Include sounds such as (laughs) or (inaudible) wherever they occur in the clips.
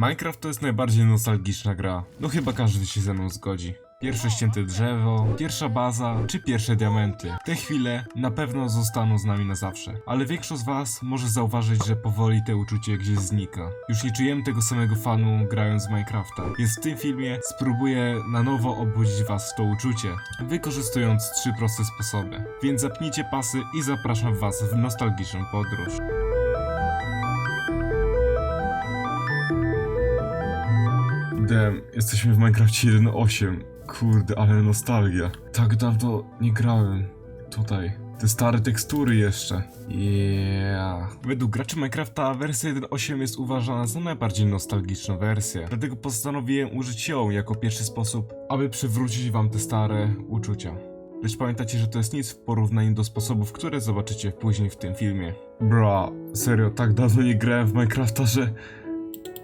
Minecraft to jest najbardziej nostalgiczna gra. No chyba każdy się ze mną zgodzi. Pierwsze ścięte drzewo, pierwsza baza czy pierwsze diamenty. Te chwile na pewno zostaną z nami na zawsze. Ale większość z was może zauważyć, że powoli te uczucie gdzieś znika. Już nie czujemy tego samego fanu grając w Minecrafta. Więc w tym filmie spróbuję na nowo obudzić was w to uczucie, wykorzystując trzy proste sposoby. Więc zapnijcie pasy i zapraszam was w nostalgiczną podróż. Damn, jesteśmy w Minecrafcie 1.8. Kurde, ale nostalgia. Tak dawno nie grałem. Tutaj. Te stare tekstury jeszcze. Yeah. Według graczy Minecrafta wersja 1.8 jest uważana za najbardziej nostalgiczną wersję. Dlatego postanowiłem użyć ją jako pierwszy sposób, aby przywrócić wam te stare uczucia. Lecz pamiętajcie, że to jest nic w porównaniu do sposobów, które zobaczycie później w tym filmie. Bra, serio, tak dawno nie grałem w Minecrafta, że...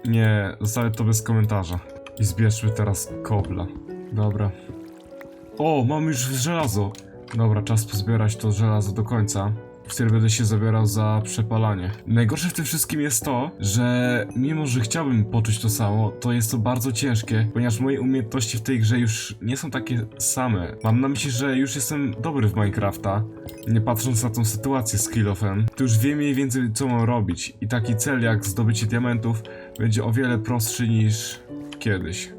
Nie, zostawię to bez komentarza. I zbierzmy teraz kobla. Dobra. O, mam już żelazo. Dobra, czas pozbierać to żelazo do końca. Wtedy będę się zabierał za przepalanie. Najgorsze w tym wszystkim jest to, że mimo, że chciałbym poczuć to samo, to jest to bardzo ciężkie, ponieważ moje umiejętności w tej grze już nie są takie same. Mam na myśli, że już jestem dobry w Minecrafta, nie patrząc na tą sytuację z Killofem, to już wiem mniej więcej co mam robić i taki cel jak zdobycie diamentów będzie o wiele prostszy niż kiedyś.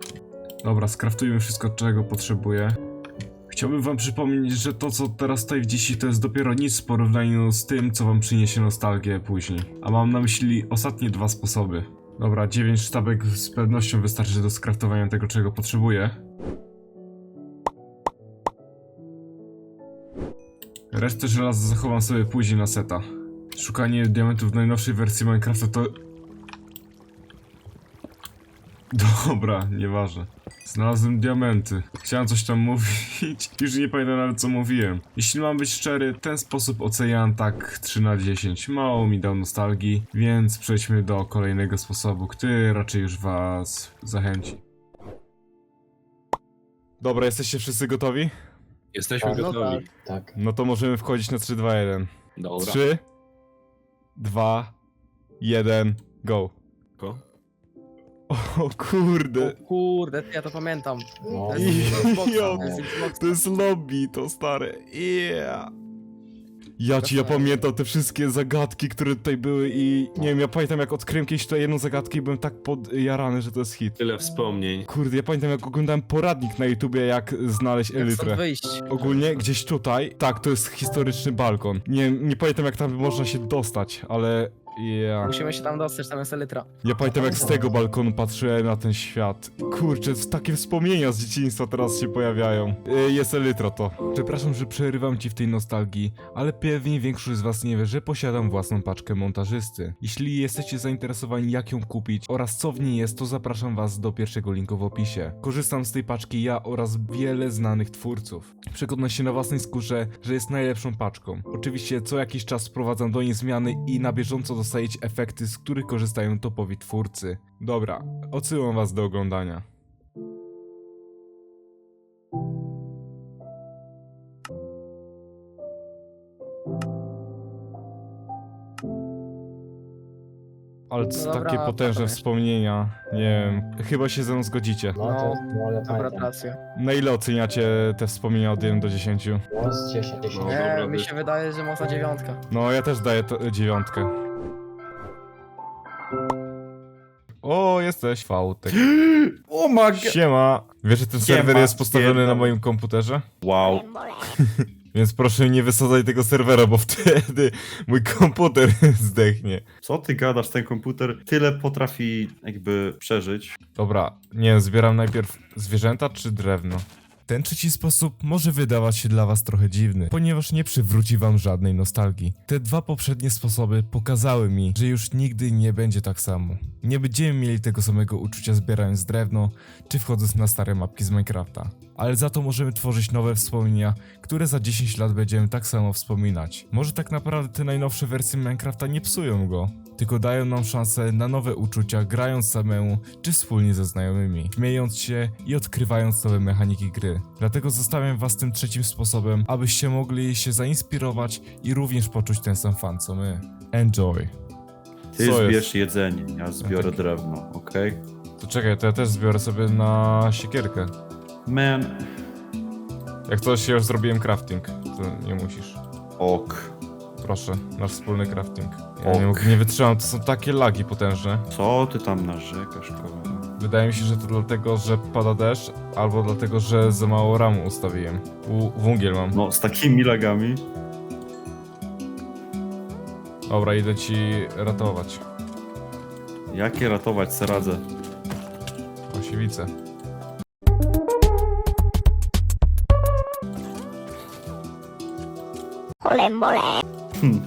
Dobra, skraftujmy wszystko, czego potrzebuję. Chciałbym wam przypomnieć, że to co teraz tutaj widzicie to jest dopiero nic w porównaniu z tym, co wam przyniesie nostalgię później. A mam na myśli ostatnie dwa sposoby. Dobra, 9 sztabek z pewnością wystarczy do skraftowania tego, czego potrzebuję. Resztę żelaza zachowam sobie później na seta. Szukanie diamentów w najnowszej wersji Minecrafta to... (laughs) Dobra, nieważne. Znalazłem diamenty. Chciałem coś tam mówić. (laughs) Już nie pamiętam nawet co mówiłem. Jeśli mam być szczery, ten sposób oceniam tak 3 na 10. Mało mi dał nostalgii, więc przejdźmy do kolejnego sposobu, który raczej już was zachęci. Dobra, jesteście wszyscy gotowi? Jesteśmy No gotowi. Tak. No to możemy wchodzić na 3, 2, 1. Dobra. 3, 2, 1, go. Ko? O kurde. O kurde, ja to pamiętam. No. To jest (laughs) Xboxa, to jest Xboxa. To jest lobby, to stare. Yeah. Ja ci, ja pamiętam te wszystkie zagadki, które tutaj były i nie wiem, ja pamiętam jak odkryłem kiedyś tutaj jedną zagadkę i byłem tak podjarany, że to jest hit. Tyle wspomnień. Kurde, ja pamiętam jak oglądałem poradnik na YouTubie jak znaleźć Jak stąd elytrę. wyjść? Ogólnie gdzieś tutaj, tak, to jest historyczny balkon. Nie, nie pamiętam jak tam można się dostać, ale yeah. Musimy się tam dostać, tam jest elytra. Ja pamiętam jak z tego balkonu patrzyłem na ten świat. Kurczę, takie wspomnienia z dzieciństwa teraz się pojawiają. Yy, jest elytra to. Przepraszam, że przerywam ci w tej nostalgii, ale pewnie większość z was nie wie, że posiadam własną paczkę montażysty. Jeśli jesteście zainteresowani jak ją kupić oraz co w niej jest, to zapraszam was do pierwszego linku w opisie. Korzystam z tej paczki ja oraz wiele znanych twórców. Przekonaj się na własnej skórze, że jest najlepszą paczką. Oczywiście co jakiś czas wprowadzam do niej zmiany i na bieżąco dostajecie efekty, z których korzystają topowi twórcy. Dobra, odsyłam was do oglądania. Ale co No dobra, takie potężne dawaj. wspomnienia. Nie wiem, chyba się ze mną zgodzicie. No, to, no ja Dobra, racja. Na ile oceniacie te wspomnienia od 1 do 10? No, z 10, 10. No. Nie, dobra, mi się wydaje, że mocna dziewiątka. No, ja też daję to, dziewiątkę. Jesteś. Fałtek. (gasps) O god! Siema. Wiesz, że ten Siema, serwer jest postawiony na pierdolę. moim komputerze? Wow. (laughs) Więc proszę nie wysadzaj tego serwera, bo wtedy mój komputer (laughs) zdechnie. Co ty gadasz? Ten komputer tyle potrafi jakby przeżyć. Dobra, nie wiem, zbieram najpierw zwierzęta czy drewno? Ten trzeci sposób może wydawać się dla was trochę dziwny, ponieważ nie przywróci wam żadnej nostalgii. Te dwa poprzednie sposoby pokazały mi, że już nigdy nie będzie tak samo. Nie będziemy mieli tego samego uczucia zbierając drewno, czy wchodząc na stare mapki z Minecrafta. Ale za to możemy tworzyć nowe wspomnienia, które za 10 lat będziemy tak samo wspominać. Może tak naprawdę te najnowsze wersje Minecrafta nie psują go, tylko dają nam szansę na nowe uczucia grając samemu czy wspólnie ze znajomymi, śmiejąc się i odkrywając nowe mechaniki gry. Dlatego zostawiam was tym trzecim sposobem, abyście mogli się zainspirować i również poczuć ten sam fan co my. Enjoy. Ty Co zbierz jest? jedzenie, ja zbiorę tak. drewno, okej? To czekaj, to ja też zbiorę sobie na siekierkę. Man, Jak coś, ja już zrobiłem crafting, to nie musisz. ok. Proszę, nasz wspólny crafting. Ja Ok. nie, mógł- nie wytrzymam, to są takie lagi potężne. Co ty tam narzekasz, kolego? Wydaje mi się, że to dlatego, że pada deszcz, albo dlatego, że za mało ramu ustawiłem. U, węgiel mam. No, z takimi lagami? Dobra, idę ci ratować. Jakie ratować se radzę? Osiewicę. Hm.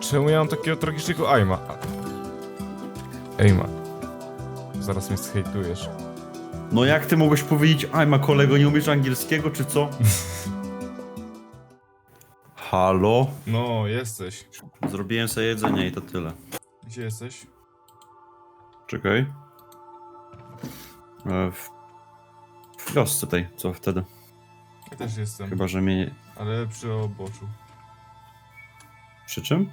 Czemu ja mam takiego tragicznego aima? Aima. Zaraz mnie zhejtujesz. No jak ty mogłeś powiedzieć, aj ma kolego, nie umiesz angielskiego, czy co? (laughs) Halo? No, jesteś. Zrobiłem sobie jedzenie i to tyle. Gdzie jesteś? Czekaj. E, W, w wiosce tej, co wtedy? Ja też jestem, Chyba, że mnie... nie- ale przy oboczu. Przy czym?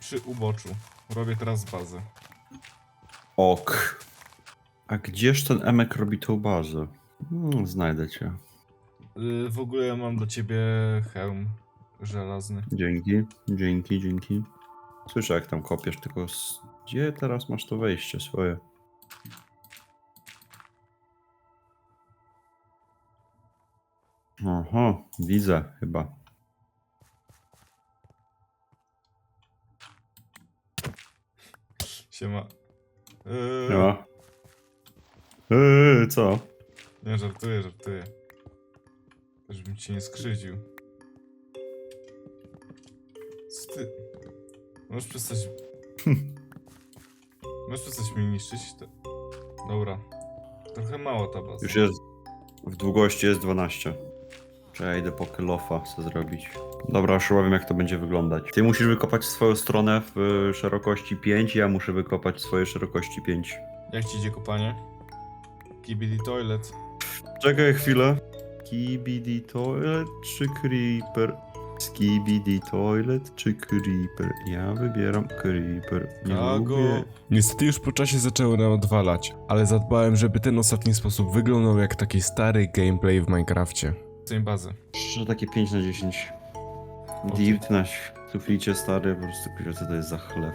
Przy uboczu. Robię teraz bazę. Ok. A gdzież ten Emek robi tą bazę? Hmm, znajdę cię. Y, w ogóle mam do ciebie hełm żelazny. Dzięki, dzięki, dzięki. Słyszę jak tam kopiesz, tylko s- gdzie teraz masz to wejście swoje? Oho, widzę chyba. Siema. Yy, Ja. Eee, co? Nie, żartuję, żartuję. Żebym cię nie skrzywdził. Co ty? Możesz przestać... (laughs) Możesz przestać mnie niszczyć? To... Dobra. Trochę mało ta baza. Już jest. W długości jest 12. Czy ja idę po kilofa chcę zrobić. Dobra, już chyba wiem jak to będzie wyglądać. Ty musisz wykopać swoją stronę w y, szerokości 5, ja muszę wykopać swoje szerokości 5. Jak ci idzie kopanie? Kibidi toilet. Czekaj chwilę. Skibidi toilet czy creeper? Skibidi toilet czy creeper? Ja wybieram creeper. Nie Kago. lubię. Niestety już po czasie zaczęły nam odwalać, ale zadbałem, żeby ten ostatni sposób wyglądał jak taki stary gameplay w Minecrafcie. Same bazy. Szczerze takie 5 na 10. Okej. Dirt na suficie stary, po prostu kurwa, co to jest za chleb.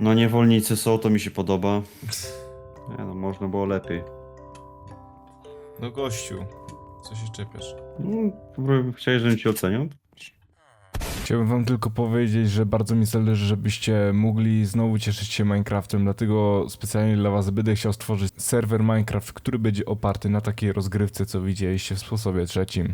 No niewolnicy są, to mi się podoba. (laughs) Nie no, można było lepiej. No gościu, co się czepiasz? No, chciałeś, żebym ci oceniał? Chciałbym wam tylko powiedzieć, że bardzo mi zależy, żebyście mogli znowu cieszyć się Minecraftem, dlatego specjalnie dla was będę chciał stworzyć serwer Minecraft, który będzie oparty na takiej rozgrywce, co widzieliście w sposobie trzecim.